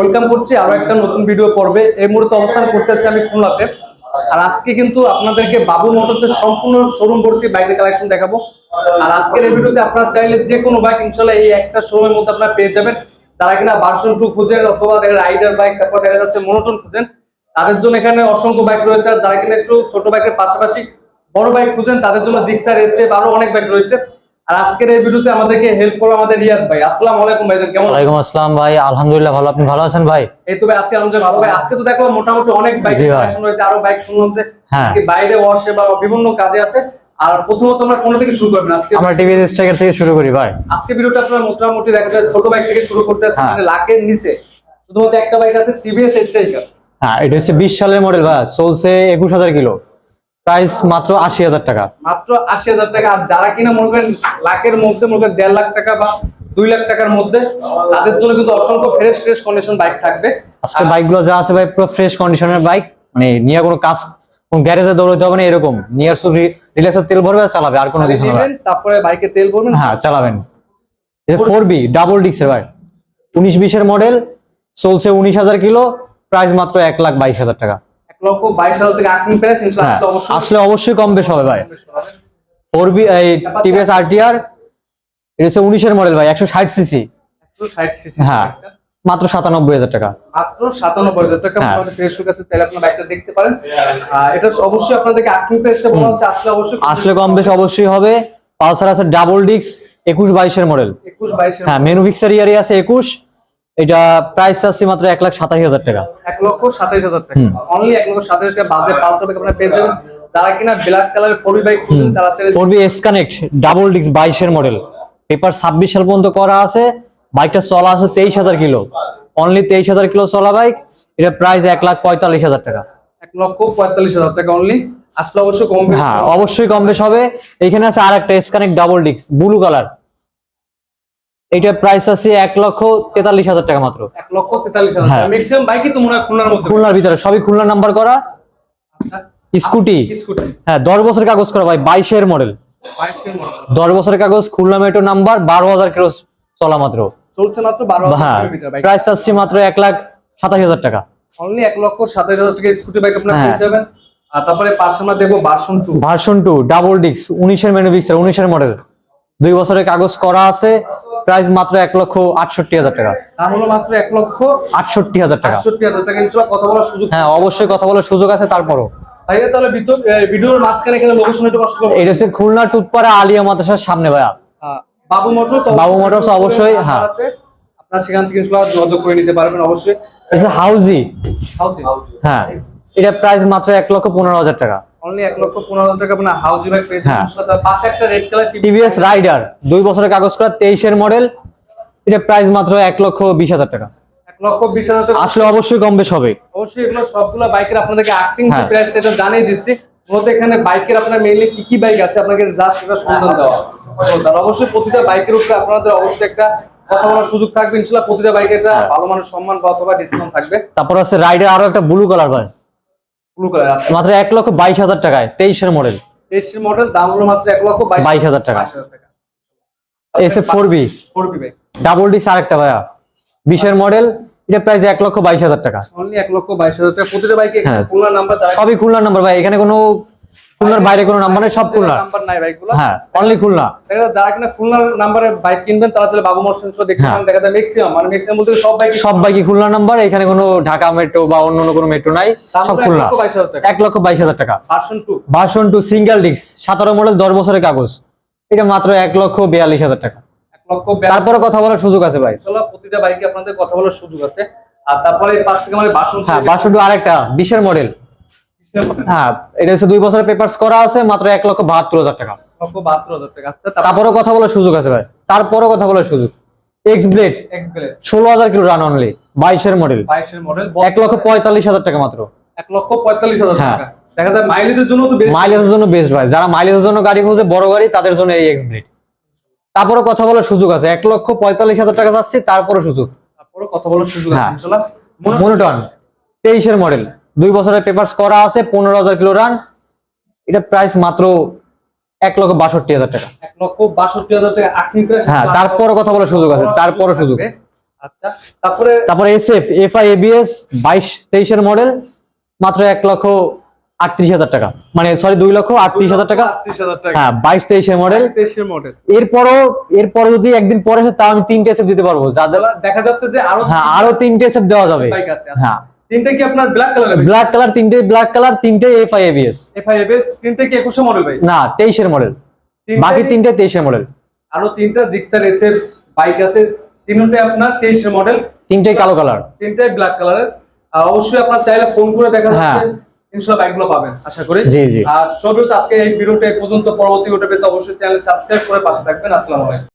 Welcome করছি, আরও একটা নতুন ভিডিও পর্বে। এই মুহূর্তে অবস্থান করতেছি আমি খুলনাতে। আর আজকে কিন্তু আপনাদেরকে বাবু মোটরসের সম্পূর্ণ শোরুম ভর্তি বাইকের কালেকশন দেখাবো। আর আজকের এই ভিডিওতে আপনারা চাইলে যে কোনো বাইক ইনশাল্লাহ এই একটা শোরুমের মধ্যে আপনারা পেয়ে যাবেন। যারা কিনা ভার্সন টু খুঁজেন অথবা রাইডার বাইক তারপর দেখা যাচ্ছে মনোটন খুঁজেন, তাদের জন্য এখানে অসংখ্য বাইক রয়েছে। আর যারা কিনা একটু ছোট বাইকের পাশাপাশি বড় বাইক খুঁজেন, তাদের জন্য জিক্সার এসছে আরও অনেক বাইক রয়েছে। আর আজকের এই ভিডিওতে আমাদেরকে হেল্প করবে আমাদের রিয়াদ ভাই। আসসালামু আলাইকুম ভাইজান কেমন আছেন? ওয়ালাইকুম আসসালাম ভাই আলহামদুলিল্লাহ ভালো। আপনি ভালো আছেন ভাই? এই তো ভাই আজকে আলহামদুলিল্লাহ ভালো। ভাই আজকে তো দেখলাম মোটামুটি অনেক বাইক কালেকশন রয়েছে আরও বাইক শুনলাম যে হ্যাঁ। বাইরে ওয়াশে বা বিভিন্ন কাজে আছে। আর প্রথমত আমরা কোন থেকে শুরু করবেন? আজকে আমরা টিভিএস স্ট্রাইকার থেকে শুরু করি ভাই। আজকে ভিডিওটা আপনারা মোটামুটি দেখা যায় ছোট বাইক থেকে শুরু করতে আছে হ্যাঁ। মানে লাখের নিচে। শুধুমাত্র একটা বাইক আছে টিভিএস স্ট্রাইকার হ্যাঁ এটা হচ্ছে বিশ সালের মডেল ভাই চলছে একুশ হাজার কিলো। প্রাইস মাত্র আশি হাজার টাকা। মাত্র আশি হাজার টাকা। আর যারা কিনা মনে করেন লাখের মধ্যে মনে করেন দেড় লাখ টাকা বা দুই লাখ টাকার মধ্যে তাদের জন্য কিন্তু অসংখ্য ফ্রেশ ফ্রেশ কন্ডিশন বাইক থাকবে। আজকে বাইকগুলো যা আছে ভাই পুরো ফ্রেশ কন্ডিশনের বাইক মানে নিয়ে কোনো কাজ কোন গ্যারেজে দৌড়াতে হবে না এরকম। নিয়ে শুধু রিল্যাক্সের তেল ভরবে চালাবে আর কোনো কিছু না তারপরে বাইকে তেল ভরবেন। হ্যাঁ চালাবেন। ফোর বি ডাবল ডিক্সের ভাই উনিশ বিশের মডেল চলছে উনিশ হাজার কিলো প্রাইস মাত্র এক লাখ বাইশ হাজার টাকা। লক্ষ বাইশ হাজার থেকে আসেন প্রাইস হ্যাঁ অবশ্যই আসলে অবশ্যই কম বেশ হবে ভাই। ফোর বি এই টিভিএস আরটিআর এটা হচ্ছে উনিশের মডেল ভাই একশো ষাট সিসি হ্যাঁ মাত্র সাতানব্বই হাজার টাকা। মাত্র সাতানব্বই হাজার টাকা। হ্যাঁ। আমাদের ফেসবুক চাইলে আপনার বাইকটা দেখতে পারেন। এটা অবশ্যই আপনাদেরকে প্রাইসটা বলা হচ্ছে আসলে অবশ্যই আসলে কম বেশ অবশ্যই হবে। পালসার আছে ডাবল ডিক্স একুশ বাইশের মডেল একুশ বাইশের হ্যাঁ মেনু ফিক্সার ইয়ারই আছে একুশ। এটা প্রাইস আছে মাত্র এক লাখ সাতাশ হাজার টাকা। এক লক্ষ সাতাইশ হাজার টাকা। অনলি এক লক্ষ সাতাইশ টাকা বাজে পালসার আপনারা পেয়ে যাবেন। যারা কিনা ব্ল্যাক কালারের ফোর বাইক তারা চাইলে ফোর এক্স কানেক্ট ডাবল ডিক্স বাইশের মডেল পেপার ছাব্বিশ সাল পর্যন্ত করা আছে। বাইকটা চলা আছে তেইশ হাজার কিলো। অনলি তেইশ হাজার কিলো চলা বাইক এটা প্রাইস এক লাখ পঁয়তাল্লিশ হাজার টাকা। এক লক্ষ পঁয়তাল্লিশ হাজার টাকা অনলি আসলে অবশ্যই কম হ্যাঁ অবশ্যই কম বেশ হবে। এখানে আছে আর একটা এসকানেক্ট ডাবল ডিক্স ব্লু কালার এইটার প্রাইস আছে এক লক্ষ তেতাল্লিশ হাজার টাকা মাত্র। এক লক্ষ তেতাল্লিশ হাজার। ম্যাক্সিমাম বাইকই তো মনে হয় খুলনার মধ্যে। খুলনার ভিতরে সবই খুলনা নাম্বার করা। আচ্ছা। স্কুটি। স্কুটি। হ্যাঁ দশ বছর কাগজ করা ভাই বাইশের মডেল দশ বছরের কাগজ খুলনা মেট্রো নাম্বার বারো হাজার কিলো চলা মাত্র। চলছে মাত্র বারো হ্যাঁ প্রাইস আসছে মাত্র এক লাখ সাতাশ হাজার টাকা। অনলি এক লক্ষ সাতাইশ হাজার টাকা স্কুটি বাইক আপনারা। পেয়ে যাবেন। আর তারপরে পাশে আমরা দেখব বাসন টু ভার্সন টু ডাবল ডিক্স উনিশের মেনু ফিক্সার উনিশের মডেল দুই বছরের কাগজ করা আছে। প্রাইস মাত্র এক লক্ষ আটষট্টি হাজার টাকা। মাত্র এক লক্ষ আটষট্টি হাজার টাকা। আটষট্টি হাজার টাকা। ইনশাল্লাহ কথা বলার সুযোগ হ্যাঁ অবশ্যই কথা বলার সুযোগ আছে তারপরও। ভাইয়া তাহলে ভিডিওর মাঝখানে এখানে লোকেশন একটু কষ্ট করব এটা হচ্ছে খুলনা টুটপাড়া আলিয়া মাদ্রাসার সামনে ভাইয়া। বাবু মোটরস বাবু মোটরস অবশ্যই, হ্যাঁ। আপনার সেখান থেকে যোগাযোগ করে নিতে পারবেন অবশ্যই। এটা হাউজি। হাউজি। হ্যাঁ এটা প্রাইস মাত্র এক লক্ষ পনেরো হাজার টাকা। অনলি লক্ষ টাকা আপনার হাউজি বাইক পেয়েছেন হ্যাঁ। পাশে একটা রেড কালার টিভিএস রাইডার বছরের কাগজ করা মডেল এটা প্রাইস মাত্র লক্ষ বিশ হাজার টাকা। এক লক্ষ বিশ হাজার আসলে অবশ্যই কম বেশ হবে। অবশ্যই এগুলো সবগুলো বাইকের আপনাদেরকে আর্থিং হ্যাঁ। প্রাইস জানিয়ে দিচ্ছি। মূলত এখানে বাইকের আপনার মেইনলি কি কি বাইক আছে আপনাকে জাস্ট সেটা সন্ধান দেওয়া তার অবশ্যই প্রতিটা বাইকের উপরে আপনাদের অবশ্যই একটা কথা বলার সুযোগ থাকবে। ইনশাল্লাহ প্রতিটা বাইকে একটা হ্যাঁ। ভালো মানের সম্মান বা অথবা ডিসকাউন্ট থাকবে। তারপর আছে রাইডার আরও একটা ব্লু কালার ভাই ব্লু কালার আছে মাত্র এক লক্ষ বাইশ হাজার টাকায় তেইশের মডেল। তেইশের মডেল দাম হলো মাত্র এক লক্ষ বাইশ হাজার টাকা। S F four B four B ভাই। ডাবল ডিস আরেকটা ভাইয়া। বিশের মডেল এটা প্রাইস এক লক্ষ বাইশ হাজার টাকা। অনলি এক লক্ষ বাইশ হাজার টাকা। প্রতিটা বাইকে হ্যাঁ। খুলনা নাম্বার সবই খুলনার নাম্বার ভাই। এখানে কোনো খুলনার বাইরে কোনো নাম্বার নেই সব খুলনা নাম্বার নাই বাইকগুলো হ্যাঁ অনলি খুলনা। দেখা যারা কিনা খুলনার নাম্বারে বাইক কিনবেন তারা চাইলে বাবু মোটরস দেখতে হ্যাঁ। পারেন। দেখা যায় ম্যাক্সিমাম মানে ম্যাক্সিমাম বলতে সব বাইক সব বাইকই খুলনা নাম্বার এখানে কোনো ঢাকা মেট্রো বা অন্য কোনো মেট্রো নাই সব খুলনা। বাইশ হাজার টাকা। এক লক্ষ বাইশ হাজার টাকা। Version two version two single disc সতেরো মডেল দশ বছরের কাগজ। এটা মাত্র এক লক্ষ বিয়াল্লিশ হাজার টাকা। তারপরে কথা বলার সুযোগ আছে ভাই। চলো প্রতিটা বাইকে আপনাদের কথা বলার সুযোগ আছে। আর তারপরে পাশ থেকে আমাদের বাসন হ্যাঁ ভার্সন টু আরেকটা বিশের মডেল হ্যাঁ এটা হচ্ছে দুই বছরের পেপারস করা আছে মাত্র এক লক্ষ বাহাত্তর হাজার টাকা। আচ্ছা তারপর? কথা বলার সুযোগ আছে ভাই। তারপরে কথা বলার সুযোগ। এক্স ব্লেড ষোলো হাজার কিলো রান অনলি বাইশের মডেল মডেল এক লক্ষ পঁয়তাল্লিশ হাজার টাকা মাত্র। এক লক্ষ পঁয়তাল্লিশ হাজার হ্যাঁ। টাকা। দেখা যায় মাইলেজের জন্য তো মাইলেজের জন্য বেস্ট ভাই। যারা মাইলেজের জন্য গাড়ি খুঁজে বড় গাড়ি তাদের জন্য এই এক্স ব্লেড তারপরে কথা বলার সুযোগ আছে। এক লক্ষ পঁয়তাল্লিশ হাজার টাকা যাচ্ছে তারপরে সুযোগ। তারপরে কথা বলার সুযোগ আছে হ্যাঁ। মনোটন তেইশের মডেল দুই বছরের পেপারস করা আছে পনেরো হাজার কিলো রান এটা প্রাইস মাত্র এক লক্ষ বাষট্টি হাজার টাকা। এক লক্ষ বাষট্টি হাজার টাকা হ্যাঁ তারপরে কথা বলার সুযোগ আছে তারপরে সুযোগ। আচ্ছা তারপরে তারপরে এসএফ এফআই এবিএস বাইশ তেইশের মডেল মাত্র এক লক্ষ আটত্রিশ হাজার টাকা। মানে সরি দুই লক্ষ আটত্রিশ হাজার টাকা। হ্যাঁ বাইশ তেইশের মডেল তেইশের মডেল এরপরও এরপরে যদি একদিন পরে তাও আমি তিনটে এসএফ দিতে পারব। দেখা যাচ্ছে যে আরও হ্যাঁ আরও তিনটে এসএফ দেওয়া যাবে। হ্যাঁ। তিনটা কি আপনার ব্ল্যাক কালার ব্ল্যাক কালার তিনটে ব্ল্যাক কালার তিনটে এফআই এবিএস এফআই এবিএস তিনটা কি একুশে মডেল ভাই? না তেইশের মডেল তিনটাই- বাকি তিনটে তেইশের মডেল আরও তিনটা জিক্সার এসএফ বাইক আছে তিনটাই আপনার তেইশের মডেল তিনটেই কালো কালার তিনটাই ব্ল্যাক কালারের অবশ্যই আপনার চাইলে ফোন করে দেখা হ্যাঁ। যাচ্ছে ইনশাআল্লাহ বাইকগুলো পাবেন আশা করি। জি, জি। আর সব আজকে এই ভিডিওটা পর্যন্ত পরবর্তী ভিডিও পেতে অবশ্যই চ্যানেল সাবস্ক্রাইব করে পাশে থাকবেন। আসসালামু আলাইকুম।